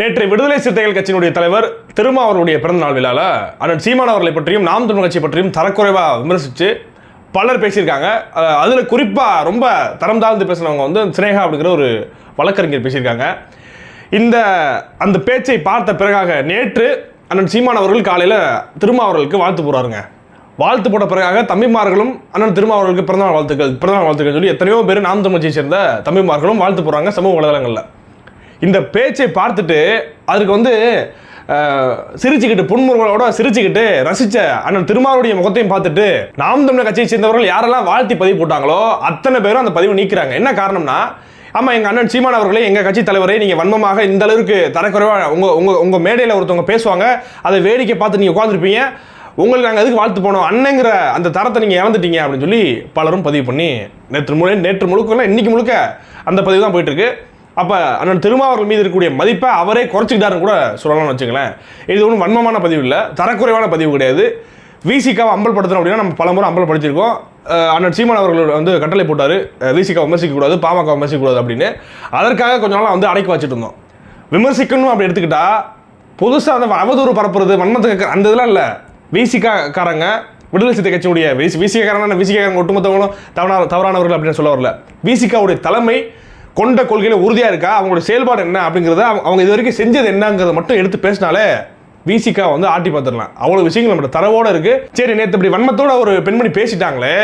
நேற்று விடுதலை சிறுத்தைகள் கட்சியினுடைய தலைவர் திருமா அவர்களுடைய பிறந்தநாள் விழாவில் அண்ணன் சீமான் அவர்களை பற்றியும் நாம் தமிழ் கட்சி பற்றியும் தரக்குறைவாக விமர்சித்து பலர் பேசியிருக்காங்க. அதில் குறிப்பாக ரொம்ப தரம் தாழ்ந்து பேசினவங்க வந்து சினேகா அப்படிங்கிற ஒரு வழக்கறிஞர் பேசியிருக்காங்க. இந்த அந்த பேச்சை பார்த்த பிறகாக நேற்று அண்ணன் சீமான் அவர்கள் காலையில் திருமா அவர்களுக்கு வாழ்த்து போடுறாருங்க வாழ்த்து போட்ட பிறகாக தம்பிமார்களும் அண்ணன் திருமா அவர்களுக்கு பிறந்தநாள் வாழ்த்துக்கள் பிறந்தநாள் வாழ்த்துக்கள் சொல்லி எத்தனையோ பேர் நாம் தமிழ் கட்சியை சேர்ந்த தம்பிமார்களும் வாழ்த்து போகிறாங்க சமூக வலைதளங்களில். இந்த பேச்சை பார்த்துட்டு அதுக்கு வந்து சிரிச்சுக்கிட்டு புன்முறுவலோட சிரிச்சுக்கிட்டு ரசிச்ச அண்ணன் திருமாவளுடைய முகத்தையும் பார்த்துட்டு நாம் தமிழர் கட்சியை சேர்ந்தவர்கள் யாரெல்லாம் வாழ்த்தி பதிவு போட்டாங்களோ அத்தனை பேரும் அந்த பதிவை நீக்கிறாங்க. என்ன காரணம்னா ஆமாம் எங்கள் அண்ணன் சீமான் அவர்களே எங்கள் கட்சி தலைவரே நீங்கள் வன்மமாக இந்த அளவுக்கு தரக்குறைவாக உங்கள் உங்கள் உங்கள் மேடையில் ஒருத்தவங்க பேசுவாங்க அதை வேடிக்கை பார்த்து நீங்கள் உட்காந்துருப்பீங்க உங்களுக்கு நாங்கள் எதுக்கு வாழ்த்து போனோம்? அண்ணங்கிற அந்த தரத்தை நீங்கள் இழந்துட்டீங்க அப்படின்னு சொல்லி பலரும் பதிவு பண்ணி நேற்று முழு நேற்று முழுக்கெல்லாம் இன்றைக்கி முழுக்க அந்த பதிவு தான் போயிட்டுருக்கு அப்போ அண்ணன் திருமாவர்கள் மீது இருக்கக்கூடிய மதிப்பை அவரே குறைச்சிக்கிட்டாருன்னு கூட சொல்லலாம்னு வச்சுங்களேன் இது ஒன்றும் வன்மமான பதிவு இல்லை. தரக்குறைவான பதிவு கிடையாது. விசிகாவை அம்பல்படுத்தணும் அப்படின்னா நம்ம பலமுறை அம்பலப்படுத்தியிருக்கோம். அண்ணன் சீமான் அவர்கள் வந்து கட்டளை போட்டார். விசிகாவை விமர்சிக்கக்கூடாது பாமக விமர்சிக்கக்கூடாது அப்படின்னு. அதற்காக கொஞ்ச நாளாக வந்து அடக்கி வச்சுட்டு இருந்தோம். விமர்சிக்கணும் அப்படி எடுத்துக்கிட்டா புதுசாக அந்த அவதூறு பரப்புறது வன்மத்துக்கு அந்த இதெல்லாம் இல்லை. விசிகாக்காரங்க விடுதலை சித்த கட்சியுடைய விசி விசிகாரங்க விசிகாரங்க ஒட்டுமொத்தவங்களும் தவறான தவறானவர்கள் அப்படின்னு சொல்ல வரல. விசிகாவுடைய தலைமை கொண்ட கொள்கையில் உறுதியாக இருக்கா? அவங்களோட செயல்பாடு என்ன அப்படிங்கிறத அவங்க இது வரைக்கும் செஞ்சது என்னங்கிறத மட்டும் எடுத்து பேசினாலே விசிக்கா வந்து ஆட்டி பார்த்துடலாம். அவ்வளோ விஷயங்கள் நம்மளோட தரவோடு இருக்குது சரி நேற்று இப்படி வன்மத்தோட ஒரு பெண்மணி பேசிட்டாங்களே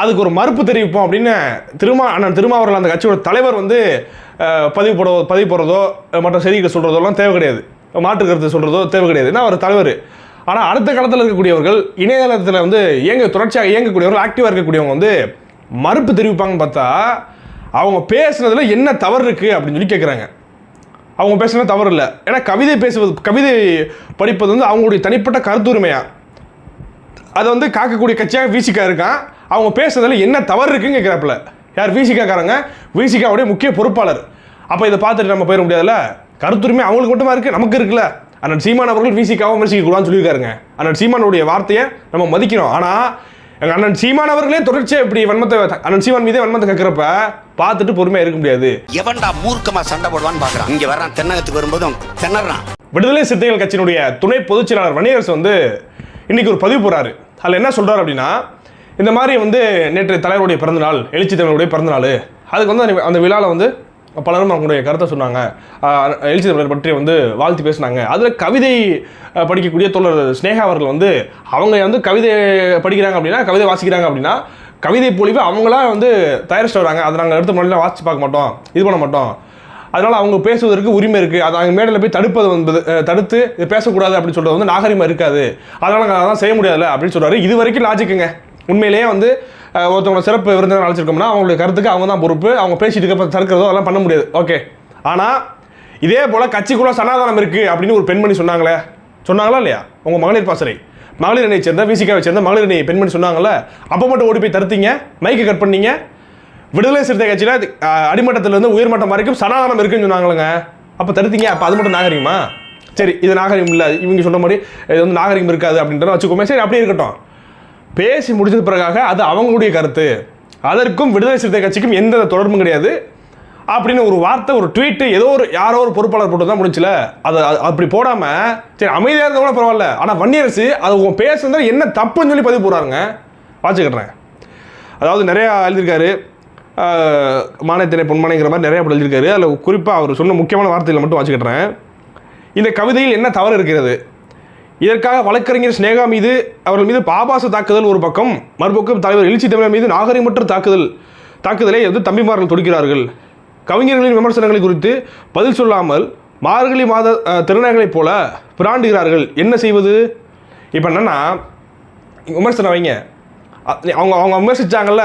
அதுக்கு ஒரு மறுப்பு தெரிவிப்போம் அப்படின்னு திருமா அண்ணன் திருமாவர்கள் அந்த கட்சியோட தலைவர் வந்து பதிவு போட பதிவு போடுறதோ மற்ற செய்திகளை சொல்கிறதோலாம் தேவை கிடையாது. மாற்று கருத்து சொல்கிறதோ தேவை கிடையாது. ஏன்னா அவர் தலைவர். ஆனால் அடுத்த காலத்தில் இருக்கக்கூடியவர்கள் இணையதளத்தில் வந்து இயங்க தொடர்ச்சியாக இயங்கக்கூடியவர்கள் ஆக்டிவாக இருக்கக்கூடியவங்க வந்து மறுப்பு தெரிவிப்பாங்கன்னு பார்த்தா அவங்க பேசுனதில் என்ன தவறு இருக்குது அப்படின்னு சொல்லி கேட்குறாங்க அவங்க பேசுனது தவறு இல்லை. ஏன்னா கவிதை பேசுவது கவிதை படிப்பது வந்து அவங்களுடைய தனிப்பட்ட கருத்துரிமையாக அதை வந்து காக்கக்கூடிய கட்சியாக வீசிக்கா இருக்கான். அவங்க பேசுனதில் என்ன தவறு இருக்குன்னு கேட்குறாப்புல யார் வீசிக்காக்காரங்க வீசிக்காவுடைய முக்கிய பொறுப்பாளர். அப்போ இதை பார்த்துட்டு நம்ம போயிட முடியாதுல்ல? கருத்துரிமை அவங்களுக்கு மட்டுமா இருக்குது நமக்கு இருக்குல்ல? அண்ணன் சீமான் அவர்கள் விசிகாவை விமர்சிக்க கூடாதுன்னு சொல்லியிருக்காருங்க. அண்ணன் சீமானுடைய வார்த்தையை நம்ம மதிக்கணும். ஆனால் எங்கள் அண்ணன் சீமான் அவர்களே தொடர்ச்சியாக இப்படி வன்மத்தை அண்ணன் சீமான் மீதே வன்மத்தை கேட்குறப்ப பார்த்துட்டு பொறுமையாக இருக்க முடியாது. எவன்டா மூர்க்கமா சண்டை போடுவான்னு பாக்குறான். இங்க வர்றான் தென்னகத்துக்கு வரும்போதும் திணறான். விடுதலை சிறுத்தைகள் கட்சியினுடைய துணை பொதுச் செயலாளர் வன்னியரசு வந்து இன்னைக்கு ஒரு பதிவு போறாரு அதில் என்ன சொல்றாரு அப்படின்னா இந்த மாதிரி வந்து நேற்று தலைவருடைய பிறந்தநாள் எழுச்சி தலைவருடைய பிறந்தநாள் அதுக்கு வந்து அந்த- அந்த விழாவில் வந்து பலரும் அவங்களுடைய கருத்தை சொன்னாங்க. எழுச்சி தமிழர் பற்றி வந்து வாழ்த்து பேசினாங்க. அதில் கவிதை படிக்கக்கூடிய தோழர் ஸ்னேகா அவர்கள் வந்து அவங்க வந்து கவிதை படிக்கிறாங்க அப்படின்னா கவிதை வாசிக்கிறாங்க அப்படின்னா கவிதை பொழிவு அவங்களா வந்து தயாரிச்சுட்டு வராங்க. அதை நாங்கள் எடுத்த முறையில் வாசிச்சு பார்க்க மாட்டோம். இது பண்ண மாட்டோம். அதனால் அவங்க பேசுவதற்கு உரிமை இருக்குது அதை அவங்க மேடையில் போய் தடுப்பது வந்து தடுத்து இது பேசக்கூடாது அப்படின்னு சொல்றது வந்து நாகரிகமாக இருக்காது. அதனால் நாங்கள் அதெல்லாம் செய்ய முடியாதுல்ல அப்படின்னு சொல்கிறாரு இது வரைக்கும் லாஜிக்குங்க உண்மையிலேயே வந்து ஒருத்தவங்களை ஒருத்தவங்க சிறப்பு விருந்தினர் அழைச்சிருக்கோம்னா அவங்களுடைய கருத்துக்கு அவங்க தான் பொறுப்பு. அவங்க பேசிட்டு இருக்க தடுக்கிறதோ அதெல்லாம் பண்ண முடியாது. ஓகே ஆனால் இதே போல் கட்சிக்குள்ள சனாதனம் இருக்குது அப்படின்னு ஒரு பெண்மணி சொன்னாங்களே. சொன்னாங்களா இல்லையா? உங்கள் மகளிர் பாசறை. மகளிர் அணியை சேர்ந்த விசிகாவை சேர்ந்த மகளிர் அணியை பெண்மணி சொன்னாங்களே அப்போ மட்டும் ஓடி போய் தடுத்தீங்க. மைக்கை கட் பண்ணீங்க. விடுதலை சிறுத்தை கட்சியில் அடிமட்டத்திலிருந்து உயர்மட்டம் வரைக்கும் சனாதனம் இருக்குன்னு சொன்னாங்களுங்க அப்போ தடுத்தீங்க. அப்போ அது மட்டும் நாகரிகமா? சரி இது நாகரிகம் இல்லை. இவங்க சொன்ன மாதிரி இது வந்து நாகரிகம் இருக்காது அப்படின்றத வச்சுக்கோமே. சரி அப்படியே இருக்கட்டும். பேசி முடிச்சது பிறகாக அது அவங்களுடைய கருத்து. அதற்கும் விடுதலை சிறுத்தை கட்சிக்கும் எந்த தொடர்பும் கிடையாது. அப்படின்னு ஒரு வார்த்தை ஒரு ட்வீட்டு ஏதோ ஒரு யாரோ ஒரு பொறுப்பாளர் போட்டு தான் முடிச்சல அதை அது- அப்படி போடாமல் சரி அமைதியாக இருந்தால் கூட பரவாயில்ல. ஆனால் வன்னியரசு அது உன் பேசுனது என்ன தப்புன்னு சொல்லி பதிவு போகிறாருங்க வாச்சுக்கிட்டுறேன் அதாவது நிறையா எழுதியிருக்காரு. ஆஹ், மானியத்தினை பொன்மனைங்கிற மாதிரி நிறைய எழுதியிருக்காரு. அதில் குறிப்பாக அவர் சொன்ன முக்கியமான வார்த்தைகளை மட்டும் வாச்சுக்கிட்டுறேன் இந்த கவிதையில் என்ன தவறு இருக்கிறது? இதற்காக வழக்கறிஞர் ஸ்னேகா மீது அவர்கள் மீது பாபாச தாக்குதல் ஒரு பக்கம் மறுபக்கம் தலைவர் எழுச்சி தமிழர் மீது நாகரிகமற்ற தாக்குதல் தாக்குதலை வந்து தம்பிமார்கள் தொடுக்கிறார்கள். கவிஞர்களின் விமர்சனங்களை குறித்து பதில் சொல்லாமல் மார்கழி மாத அஹ், போல பிராண்டுகிறார்கள். என்ன செய்வது? இப்போ என்னென்னா விமர்சனம் வைங்க. அவங்க அவங்க விமர்சித்தாங்கள்ல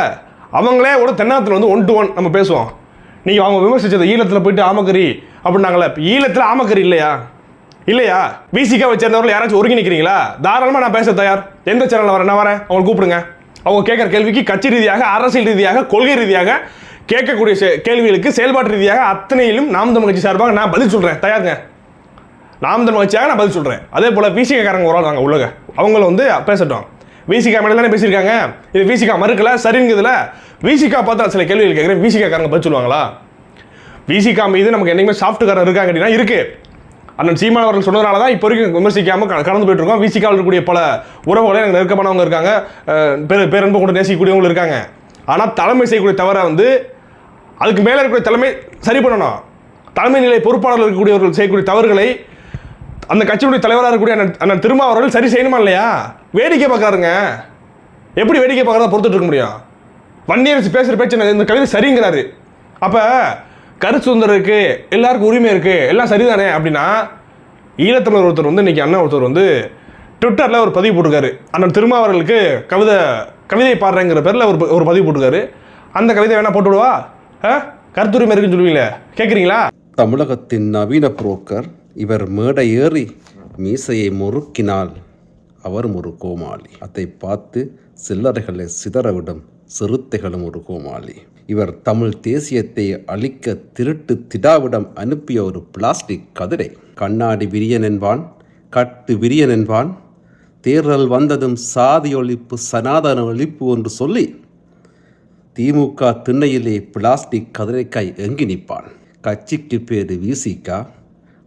அவங்களே கூட தென்னாத்தில் வந்து ஒன் டு ஒன் நம்ம பேசுவோம். நீங்கள் அவங்க விமர்சித்தது ஈழத்தில் போயிட்டு ஆமக்கறி அப்படின்னாங்களே இப்போ ஈழத்தில் ஆமக்கறி இல்லையா? இல்லையா? பிசிகாவை சேர்ந்தவர்கள் யாராச்சும் ஒருங்கிணைக்கிறீங்களா தாராளமாக நான் பேச தயார். எந்த சேனலில் வரேன் நான் வரேன். அவங்க கூப்பிடுங்க. அவங்க கேட்குற கேள்விக்கு கட்சி ரீதியாக அரசியல் ரீதியாக கொள்கை ரீதியாக கேட்கக்கூடிய செ- கேள்விகளுக்கு செயல்பாட்டு ரீதியாக அத்தனையிலும் நாம் தமிழ் கட்சி சார்பாக நான் பதில் சொல்கிறேன் தயாருங்க. நாம் தமிழ் கட்சியாக நான் பதில் சொல்கிறேன் அதே போல் விசிகாரங்க ஒரு ஆள் நாங்கள் உள்ளக அவங்கள வந்து பேசட்டும். விசிகா மேலே தானே பேசியிருக்காங்க. இது விசிகா மறுக்கல சரிங்கிறதுல விசிகா பார்த்தா சில கேள்விகள் கேட்குறேன். விசிகாக்காரங்க பதில் சொல்லுவாங்களா? விசிகா மீது நமக்கு என்றைக்குமே சாஃப்ட்வேர் இருக்காங்க அப்படின்னா இருக்குது அண்ணன் சீமான் அவர்கள் சொன்னதுனால தான் இப்போ வரைக்கும் விமர்சிக்காமல் கடந்து போயிட்டு இருக்கோம் விசிகாவில் இருக்கக்கூடிய பல உறவுகளே எனக்கு நெருக்கமானவங்க இருக்காங்க. பேர் பேரன்பு கொண்டு நேசிக்கக்கூடியவங்க இருக்காங்க. ஆனால் தலைமை செய்யக்கூடிய தவிர வந்து அதுக்கு மேலே இருக்கக்கூடிய தலைமை சரி பண்ணணும். தலைமை நிலை பொறுப்பாளர்கள் இருக்கக்கூடியவர்கள் செய்யக்கூடிய தவறுகளை அந்த கட்சியுடைய தலைவராக இருக்கக்கூடிய அண்ணன் அண்ணன் திருமாவர்கள் சரி செய்யணுமா இல்லையா? வேடிக்கை பார்க்காருங்க எப்படி வேடிக்கை பார்க்குறதா பொறுத்துட்டு இருக்க முடியும்? வன்னியரசு பேசுகிற பேச்சு இந்த கவிதை சரிங்கிறாரு. அப்போ கருத்து சுதந்திரம் இருக்குது எல்லாருக்கும் உரிமை இருக்குது எல்லாம் சரிதானே அப்படின்னா ஈழத்தமிழர் ஒருத்தர் வந்து இன்னைக்கு அண்ணன் ஒருத்தர் வந்து ட்விட்டரில் ஒரு பதிவு போட்டிருக்காரு. அண்ணன் திருமாவர்களுக்கு கவிதை கவிதை பாடுறேங்கிற பேரில் ஒரு ஒரு பதிவு போட்டிருக்காரு. அந்த கவிதை வேணால் போட்டு விடுவா? ஆ? கருத்துரிமை இருக்குன்னு சொல்லுவீங்களே கேட்குறீங்களா தமிழகத்தின் நவீன புரோக்கர் இவர் மேடை ஏறி மீசையை முறுக்கினால் அவர் ஒரு கோமாளி. அதை பார்த்து சில்லறைகளை சிதறவிடும் சிறுத்தைகளும் ஒரு கோமாளி. இவர் தமிழ் தேசியத்தை அழிக்க திருட்டு திடாவிடம் அனுப்பிய ஒரு பிளாஸ்டிக் கதிரை. கண்ணாடி விரியன் என்பான் கட்டு விரியன் என்பான் தேர்தல் வந்ததும் சாதி ஒழிப்பு சனாதன ஒழிப்பு என்று சொல்லி திமுக திண்ணையிலே பிளாஸ்டிக் கதிரைக்காய் எங்கி நிற்பான். கட்சிக்கு பேரு விசிகா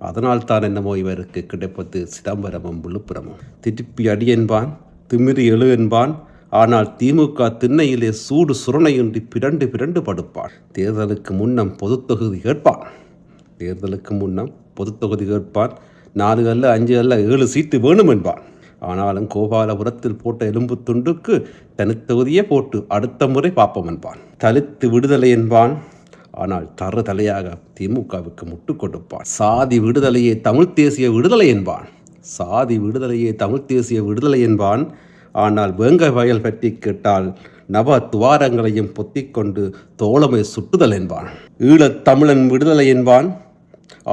அதனால் தான் என்னமோ இவருக்கு கிடைப்பது சிதம்பரமும் விழுப்புரமும். திருப்பி அடி என்பான் திமிரி எழு என்பான் ஆனால் திமுக திண்ணையிலே சூடு சுரணையின்றி பிறண்டு பிறண்டு படுப்பான் தேர்தலுக்கு முன்னம் பொதுத்தொகுதி கேட்பான். தேர்தலுக்கு முன்னம் பொதுத்தொகுதி கேட்பான். நாலு அல்ல அஞ்சு அல்ல ஏழு சீட்டு வேணும் என்பான். ஆனாலும் கோபாலபுரத்தில் போட்ட எலும்பு துண்டுக்கு தனித்தொகுதியே போட்டு அடுத்த முறை பார்ப்போம் என்பான். தலித்து விடுதலை என்பான். ஆனால் தர தலையாக திமுகவுக்கு முட்டு கொடுப்பான். சாதி விடுதலையே தமிழ் தேசிய விடுதலை என்பான். சாதி விடுதலையே தமிழ் தேசிய விடுதலை என்பான். ஆனால் வேங்க வயல் பற்றி கேட்டால் நவ துவாரங்களையும் பொத்திக்கொண்டு தோழமை சுட்டுதல் என்பான். ஈழத் தமிழன் விடுதலை என்பான்.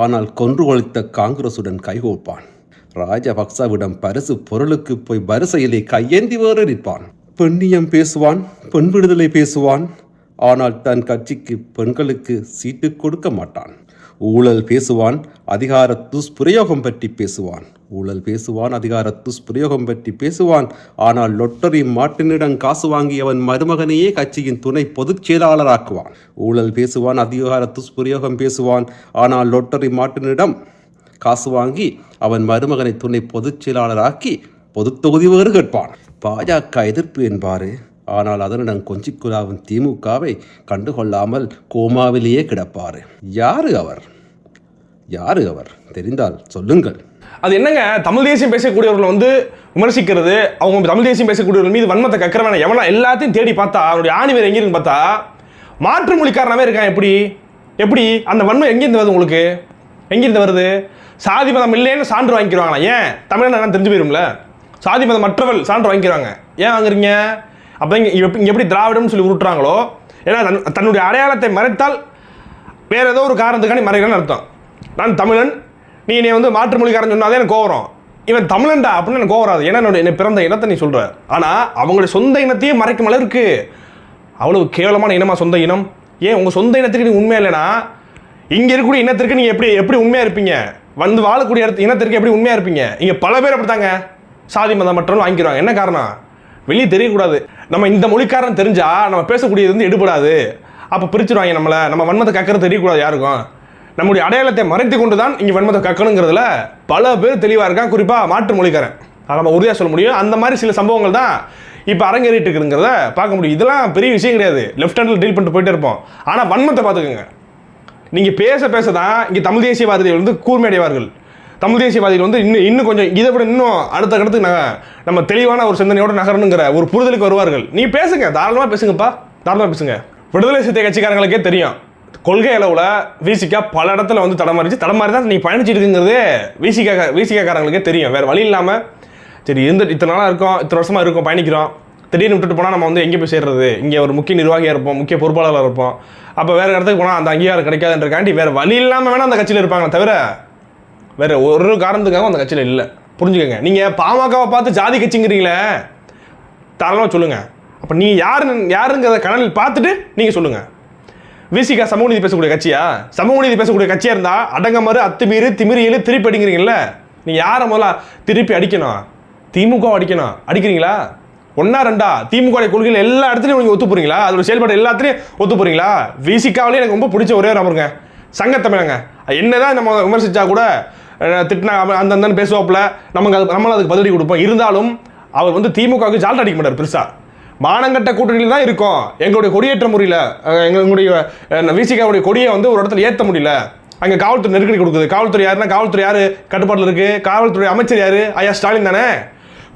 ஆனால் கொன்று ஒழித்த காங்கிரசுடன் கைகோப்பான். ராஜபக்சவிடம் பரிசு பொருளுக்கு போய் வரிசையிலே கையேந்தி வேறு நிற்பான் பெண்ணியம் பேசுவான் பெண் விடுதலை பேசுவான். ஆனால் தன் கட்சிக்கு பெண்களுக்கு சீட்டு கொடுக்க மாட்டான். ஊழல் பேசுவான் அதிகார துஷ்பிரயோகம் பற்றி பேசுவான். ஊழல் பேசுவான் அதிகார துஷ்பிரயோகம் பற்றி பேசுவான். ஆனால் லொட்டரி மாட்டினிடம் காசு வாங்கியவன் மருமகனையே கட்சியின் துணை பொதுச் செயலாளராக்குவான். ஊழல் பேசுவான் அதிகார துஷ்பிரயோகம் பேசுவான். ஆனால் லொட்டரி மாட்டினிடம் காசு வாங்கி அவன் மருமகனை துணை பொதுச் செயலாளராக்கி பொதுத் தொகுதி வேறு கேட்பான். பாஜக எதிர்ப்பு என்பாரு. ஆனால் அதனிடம் கொஞ்சிக்குலாவும் திமுகவை கண்டுகொள்ளாமல் கோமாவிலேயே கிடப்பாரு. யாரு அவர்? யாரு அவர்? தெரிந்தால் சொல்லுங்கள். அது என்னங்க? தமிழ் தேசியம் பேசக்கூடியவர்கள் வந்து விமர்சிக்கிறது அவங்க தமிழ் தேசியம் பேசக்கூடியவர்கள் மீது வன்மத்தை கக்கறவன எவனா எல்லாத்தையும் தேடி பார்த்தா அவனுடைய ஆணிவர் எங்கேருந்து பார்த்தா மாற்று மொழிக்காரனாவே இருக்கான் எப்படி? எப்படி? அந்த வன்மம் எங்கேருந்து வருது உங்களுக்கு? எங்கேருந்து வருது? சாதி மதம் இல்லைன்னு சான்று வாங்கிக்கிறாங்களா ஏன்? தமிழன் தெரிஞ்சு போயிரும்ல? சாதி மதம் மற்றவள் சான்று வாங்கிக்கிறாங்க ஏன் வாங்குறீங்க அப்போ இங்கே இங்கே எப்படி திராவிடம்னு சொல்லி உருட்டுறாங்களோ? ஏன்னா தன் தன்னுடைய அடையாளத்தை மறைத்தால் வேறு ஏதோ ஒரு காரணத்துக்காண்டி மறைக்கிறேன்னு அர்த்தம். நான் தமிழன். நீ என்னை வந்து மாற்று மொழிக்காரன் சொன்னாதே எனக்கு கோவம் இவன் தமிழன்டா அப்படின்னு எனக்கு கோவம் ஏன்னா என்னோட என்னை பிறந்த இனத்தை நீ சொல்கிற ஆனால் அவங்களுடைய சொந்த இனத்தையே மறைக்கும் அளவுக்கு அவ்வளவு கேவலமான இனமா சொந்த இனம்? ஏன் உங்கள் சொந்த இனத்துக்கு நீ உண்மையா இல்லைனா? இங்கே இருக்கக்கூடிய இனத்திற்கு நீங்கள் எப்படி எப்படி உண்மையாக இருப்பீங்க? வந்து வாழக்கூடிய இடத்து இனத்திற்கு எப்படி உண்மையாக இருப்பீங்க? இங்கே பல பேர் அப்படித்தாங்க. சாதி மதம் மற்றவங்க வாங்கிக்கிறாங்க. என்ன காரணம்? வெளியே தெரியக்கூடாது. நம்ம இந்த மொழிக்காரன் தெரிஞ்சால் நம்ம பேசக்கூடியது வந்து எடுபடாது. அப்போ பிரிச்சுருவாங்க நம்மளை. நம்ம வன்மத்தை கக்கறது தெரியக்கூடாது யாருக்கும். நம்முடைய அடையாளத்தை மறைத்து கொண்டு தான் இங்கே வன்மத்தை கக்கணுங்கிறதுல பல பேர் தெளிவாக இருக்கான் குறிப்பாக மாற்று மொழிக்காரன். அதை நம்ம உறுதியாக சொல்ல முடியும். அந்த மாதிரி சில சம்பவங்கள் தான் இப்போ அரங்கேறிட்டு இருக்குங்கிறத பார்க்க முடியும். இதெல்லாம் பெரிய விஷயம் கிடையாது. லெஃப்ட் ஹேண்டில் டீல் பண்ணிட்டு போயிட்டே இருப்போம். ஆனால் வன்மத்தை பார்த்துக்கோங்க. நீங்கள் பேச பேச தான் இங்கே தமிழ் தேசியவாதிகள் வந்து கூர்மையடைவார்கள் தமிழ் தேசியவாதிகள் வந்து இன்னும் இன்னும் கொஞ்சம் இதை விட இன்னும் அடுத்த கட்டத்துக்கு நான் நம்ம தெளிவான ஒரு சிந்தனையோட நகரணுங்கிற ஒரு புரிதலுக்கு வருவார்கள். நீ பேசுங்க. தாராளமாக பேசுங்கப்பா. தாராளமாக பேசுங்க. விடுதலை சிறுத்தை கட்சிக்காரங்களுக்கே தெரியும். கொள்கை அளவில் விசிகா பல இடத்துல வந்து தடமாறிச்சு தடமாறி தான் நீ பயணிச்சிட்டு இருக்குங்கிறதே விசிகா விசிகாக்காரங்களுக்கே தெரியும். வேறு வழி இல்லாமல் சரி இருந்து இத்தனை நாளாக இருக்கோம் இத்தனை வருஷமாக இருக்கோம் பயணிக்கிறோம். திடீர்னு விட்டுட்டு போனால் நம்ம வந்து எங்கே போய் சேர்றது? இங்கே ஒரு முக்கிய நிர்வாகியாக இருப்போம் முக்கிய பொறுப்பாளராக இருப்போம். அப்போ வேறு இடத்துக்கு போனால் அந்த அங்கீகாரம் கிடைக்காதுன்றக்காண்டி வேறு வழி இல்லாமல் வேணால் அந்த கட்சியில் இருப்பாங்க தவிர வேறு ஒரு காரணத்துக்காகவும் அந்த கட்சியில் இல்லை. புரிஞ்சுக்கோங்க. நீங்கள் பாமகவை பார்த்து ஜாதி கட்சிங்கிறீங்களே தாராளமாக சொல்லுங்கள் அப்போ நீ யாரு யாருங்கிறத கனலில் பார்த்துட்டு நீங்கள் சொல்லுங்கள் விசிகா சமூக நீதி பேசக்கூடிய கட்சியா? சமூக நீதி பேசக்கூடிய கட்சியா இருந்தா அடங்கமறு அத்துமீறி திமிரியலு திருப்பி அடிக்கிறீங்கல்ல நீ யாரை முதல்ல திருப்பி அடிக்கணும்? திமுக அடிக்கணும். அடிக்கிறீங்களா? ஒன்னா ரெண்டா? திமுக கொள்கையில் கொள்கைகள் எல்லா இடத்துலையும் நீங்க ஒத்து போறீங்களா? அதோட செயல்பாடு எல்லாத்துலையும் ஒத்து போறீங்களா? விசிகாவிலே எனக்கு ரொம்ப பிடிச்ச ஒரே ஒரு நபருங்க. சங்கத்தமிழங்க என்னதான் நம்ம விமர்சிச்சா கூட திட்டினா அவன் அந்த அந்த பேசுவாப்புல. நமக்கு அது நம்மளும் அதுக்கு பதிலடி கொடுப்போம். இருந்தாலும் அவர் வந்து திமுகவுக்கு ஜால்ட் அடிக்க மாட்டார் பெருசா. மானங்கட்ட கூட்டணியில் தான் இருக்கோம். எங்களுடைய கொடியேற்ற முறையில் எங்களுடைய விசிகாவுடைய கொடியை வந்து ஒரு இடத்துல ஏற்ற முடியல. அங்கே காவல்துறை நெருக்கடி கொடுக்குது. காவல்துறை யாருன்னா காவல்துறை யார்? கட்டுப்பாட்டில் இருக்குது காவல்துறை அமைச்சர் யார்? ஐயா ஸ்டாலின் தானே?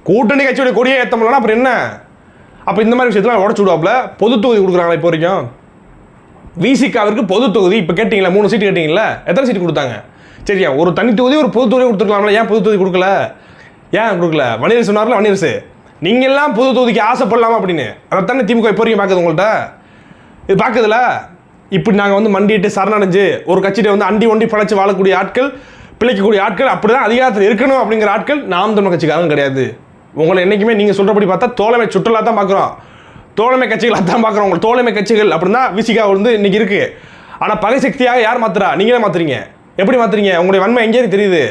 கூட்டணி கட்சியோட கொடியை ஏற்ற முடியலன்னா அப்புறம் என்ன? அப்போ இந்த மாதிரி விஷயத்தெல்லாம் உடச்சு விடுவாப்புல? பொது தொகுதி கொடுக்குறாங்களா இப்போ வரைக்கும்? விசிகாவிற்கு பொது தொகுதி. இப்போ கேட்டிங்களா மூணு சீட்டு கேட்டிங்களா எத்தனை சீட்டு கொடுத்தாங்க? சரியா ஒரு தனி தொகுதி ஒரு பொது தொகுதி கொடுத்துருக்கலாம்ல. ஏன் பொது தொகுதி கொடுக்கல? ஏன் கொடுக்கல? வணிகர் சொன்னார்ல வணிகர்ஸ் நீங்கள்லாம் புது தொகுதிக்கு ஆசைப்படலாமா அப்படின்னு? அதைத்தானே திமுக இப்போ வரைக்கும் பார்க்குது உங்கள்கிட்ட இது பார்க்குதுல? இப்படி நாங்கள் வந்து மண்டிட்டு சரணடைஞ்சு ஒரு கட்சியிட்ட வந்து அண்டி ஒண்டி பழச்சு வாழக்கூடிய ஆட்கள் பிழைக்கக்கூடிய ஆட்கள் அப்படி தான் அதிகாரத்தில் இருக்கணும் அப்படிங்கிற ஆட்கள் நாம் தமிழ் கட்சிக்காரங்க கிடையாது. உங்களை என்றைக்குமே நீங்கள் சொல்கிறபடி பார்த்தா தோழமை சுற்றுலா தான் பார்க்குறோம். தோழமை கட்சிகள் அதான் பார்க்குறோம் உங்கள். தோழமை கட்சிகள் அப்படின்னா விசிகா வந்து இன்றைக்கி இருக்குது ஆனால் பகை சக்தியாக யார் மாத்துறா? நீங்களே மாற்றுறீங்க எப்படி மாற்றுறீங்க உங்களுடைய வன்மை எங்கேயும் தெரியுது?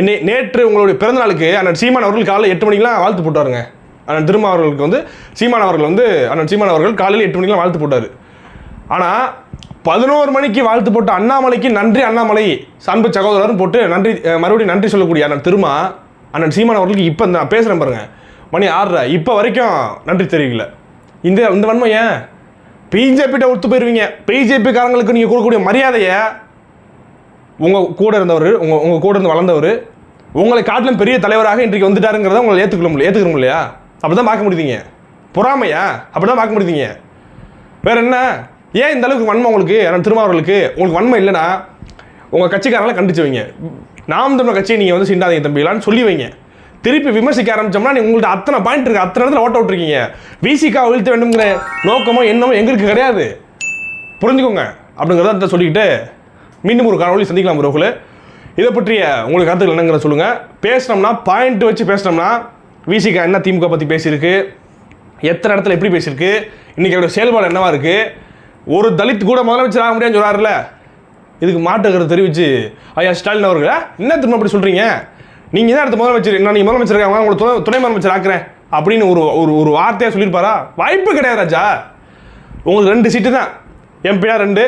இன்னை நேற்று உங்களுடைய பிறந்தநாளுக்கு அந்த அண்ணன் சீமான் அவர்கள் காலையில் எட்டு மணிக்கெலாம் வாழ்த்து போட்டாருங்க அண்ணன் திருமா அவர்களுக்கு வந்து சீமான் அவர்கள் வந்து அண்ணன் சீமான் அவர்கள் காலையில் எட்டு மணிக்கெலாம் வாழ்த்து போட்டார். ஆனால் பதினோரு மணிக்கு வாழ்த்து போட்ட அண்ணாமலைக்கு நன்றி அண்ணாமலை அன்பு சகோதரர்னு போட்டு நன்றி மறுபடியும் நன்றி சொல்லக்கூடிய அண்ணன் திருமா அண்ணன் சீமான் அவர்களுக்கு இப்போ நான் பேசுகிறேன் பாருங்க. மணி ஆறரை. இப்போ வரைக்கும் நன்றி தெரிவிக்கல. இந்த இந்த வன்மை ஏன்? பிஜேபிகிட்ட ஒத்து போயிருவீங்க. பிஜேபிக்காரங்களுக்கு நீங்கள் கொடுக்கக்கூடிய மரியாதையை உங்கள் கூட இருந்தவர் உங்கள் உங்கள் கூட இருந்து வளர்ந்தவர் உங்களை காட்டிலும் பெரிய தலைவராக இன்றைக்கு வந்துட்டாருங்கிறத உங்களை ஏற்றுக்கொள்ள முடியல ஏற்றுக்கணும் இல்லையா அப்படி தான் பார்க்க முடியுதீங்க. பொறாமையா? அப்படி தான் பார்க்க முடியுதீங்க. வேற என்ன? ஏன் இந்த அளவுக்கு வன்மை உங்களுக்கு? திருமாவர்களுக்கு உங்களுக்கு வன்மை இல்லைன்னா உங்கள் கட்சிக்காரங்களை கண்டிச்சு வைங்க. நாம் தமிழ் கட்சியை நீங்கள் வந்து சிண்டாதீங்க தம்பிலான்னு சொல்லி வைங்க. திருப்பி விமர்சிக்க ஆரம்பிச்சோம்னா நீ உங்கள்ட்ட அத்தனை பாயிண்ட் இருக்கு. அத்தனை இடத்துல ஓட்ட விட்டுருக்கீங்க. விசிகா வீழ்த்த வேண்டுங்கிற நோக்கமோ எண்ணமோ எங்களுக்கு கிடையாது. புரிஞ்சுக்கோங்க. அப்படிங்கிறத சொல்லிக்கிட்டு மீண்டும் ஒரு காணொளி சந்திக்கலாம் உறவுகளே இதை பற்றிய உங்களுக்கு கருத்துக்கள் என்னங்கிறத சொல்லுங்கள் பேசினோம்னா பாயிண்ட் வச்சு பேசினோம்னா விசிகா என்ன திமுக பற்றி பேசியிருக்கு? எத்தனை இடத்துல எப்படி பேசியிருக்கு? இன்றைக்கி அவருடைய செயல்பாடு என்னவா இருக்குது ஒரு தலித் கூட முதலமைச்சர் ஆக முடியாதுன்னு சொல்கிறாருல இதுக்கு மாட்டுக்கிறது தெரிவித்து ஐயா ஸ்டாலின் அவர்களா? என்ன திரும்ப அப்படி சொல்கிறீங்க நீங்கள் தான் அடுத்த முதலமைச்சர். என்ன நீங்கள் முதலமைச்சர் இருக்காங்க உங்களை துணை துணை முதலமைச்சர் ஆக்குறேன் அப்படின்னு ஒரு ஒரு ஒரு வார்த்தையாக சொல்லியிருப்பாரா? வாய்ப்பு கிடையாது ராஜா. உங்களுக்கு ரெண்டு சீட்டு தான். எம்பியாக ரெண்டு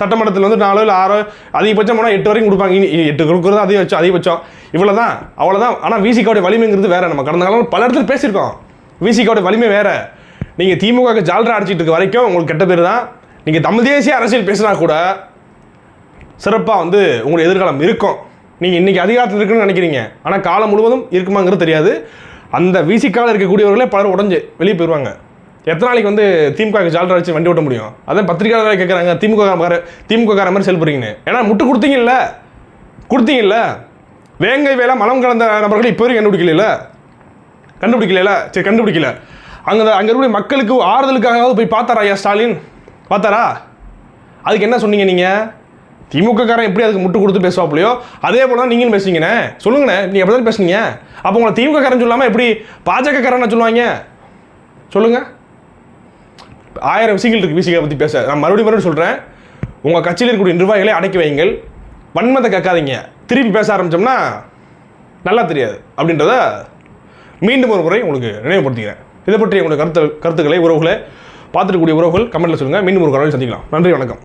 சட்டமன்றத்தில் வந்து நாலோ இல்லை ஆறோ அதிகபட்சம் போனால் எட்டு வரைக்கும் கொடுப்பாங்க. இனி எட்டு கொடுக்குறது அதிகபட்சம். அதிகபட்சம் இவ்வளோ தான் அவ்வளோதான் ஆனால் விசிகாவுடைய வலிமைங்கிறது வேறு. நம்ம கடந்த காலம் பல இடத்துல பேசியிருக்கோம். விசிகாவுடைய வலிமை வேறு. நீங்கள் திமுக ஜால்ரா அடிச்சிட்டு இருக்க வரைக்கும் உங்களுக்கு கெட்ட பேர் தான். நீங்கள் தமிழ் தேசிய அரசியல் பேசினா கூட சிறப்பாக வந்து உங்களுடைய எதிர்காலம் இருக்கும். நீங்கள் இன்றைக்கி அதிகாரத்தில் இருக்குன்னு நினைக்கிறீங்க. ஆனால் காலம் முழுவதும் இருக்குமாங்கிறது தெரியாது. அந்த விசிக்கால இருக்கக்கூடியவர்களே பலர் உடஞ்சு வெளியே போயிடுவாங்க எத்தனை நாளைக்கு வந்து திமுக ஜால்ரா வச்சு வண்டி ஓட்ட முடியும்? அதான் பத்திரிகையாளர்கள் கேட்குறாங்க திமுக மாதிரி திமுக கார மாதிரி செல்புறீங்கன்னு ஏன்னா முட்டு கொடுத்தீங்கல்ல? கொடுத்தீங்கல்ல? வேங்கை வேலை மலம் கலந்த நபர்கள் இப்போ வரைக்கும் கண்டுபிடிக்கல கண்டுபிடிக்கல சரி கண்டுபிடிக்கல. அங்கே அங்கே இருக்கக்கூடிய மக்களுக்கு ஆறுதலுக்காகவாவது போய் பார்த்தாரா ஐயா ஸ்டாலின்? பார்த்தாரா? அதுக்கு என்ன சொன்னீங்க நீங்கள் திமுக காரன் எப்படி அதுக்கு முட்டு கொடுத்து பேசுவாப்லையோ அதே போல தான் நீங்களும் பேசுங்கண்ணே சொல்லுங்கண்ணே நீங்கள் எப்படி தான் பேசுனீங்க? அப்போ உங்களை திமுக காரன் சொல்லாமல் எப்படி பாஜக காரன் சொல்லுவாங்க? சொல்லுங்கள் ஆயிரம் விஷயங்கள் இருக்குது விசிகா பற்றி பேச. நான் மறுபடியும் மறுபடியும் சொல்கிறேன் உங்கள் கட்சியில் இருக்கக்கூடிய நிர்வாகிகளை அடக்கி வைங்கள் வன்மத்தை கேட்காதீங்க. திருப்பி பேச ஆரம்பிச்சோம்னா நல்லா தெரியாது அப்படின்றத மீண்டும் ஒரு முறை உங்களுக்கு நினைவுபடுத்திக்கிறேன் இதை பற்றி உங்களுடைய கருத்து கருத்துக்களை உறவுகளை பார்த்துருக்கக்கூடிய உறவுகள் கமெண்ட்டில் சொல்லுங்கள் மீண்டும் ஒரு கனவில் சந்திக்கலாம். நன்றி வணக்கம்.